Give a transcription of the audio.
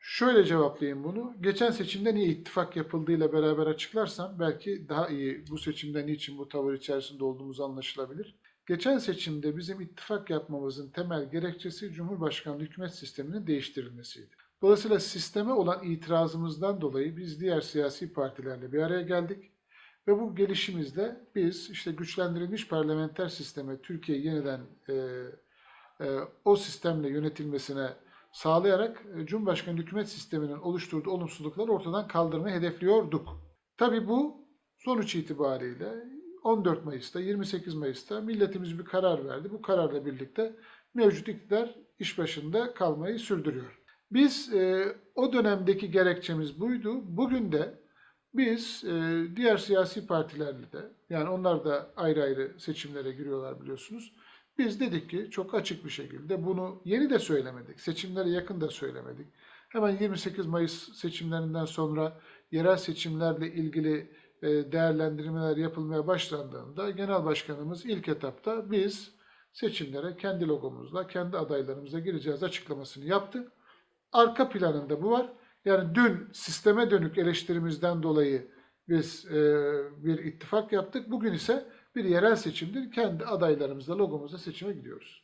şöyle cevaplayayım bunu. Geçen seçimde niye ittifak yapıldığıyla beraber açıklarsam belki daha iyi bu seçimde niçin bu tavır içerisinde olduğumuz anlaşılabilir. Geçen seçimde bizim ittifak yapmamızın temel gerekçesi Cumhurbaşkanlığı hükümet sisteminin değiştirilmesiydi. Dolayısıyla sisteme olan itirazımızdan dolayı biz diğer siyasi partilerle bir araya geldik. Ve bu gelişimizde biz işte güçlendirilmiş parlamenter sisteme Türkiye yeniden e, e, o sistemle yönetilmesine sağlayarak e, Cumhurbaşkanı hükümet sisteminin oluşturduğu olumsuzlukları ortadan kaldırmayı hedefliyorduk. Tabii bu sonuç itibariyle 14 Mayıs'ta, 28 Mayıs'ta milletimiz bir karar verdi. Bu kararla birlikte mevcut iktidar iş başında kalmayı sürdürüyor. Biz e, o dönemdeki gerekçemiz buydu. Bugün de biz e, diğer siyasi partilerle de yani onlar da ayrı ayrı seçimlere giriyorlar biliyorsunuz. Biz dedik ki çok açık bir şekilde bunu yeni de söylemedik. Seçimlere yakın da söylemedik. Hemen 28 Mayıs seçimlerinden sonra yerel seçimlerle ilgili e, değerlendirmeler yapılmaya başlandığında Genel Başkanımız ilk etapta biz seçimlere kendi logomuzla, kendi adaylarımızla gireceğiz açıklamasını yaptı. Arka planında bu var. Yani dün sisteme dönük eleştirimizden dolayı biz e, bir ittifak yaptık. Bugün ise bir yerel seçimdir. Kendi adaylarımızla, logomuzla seçime gidiyoruz.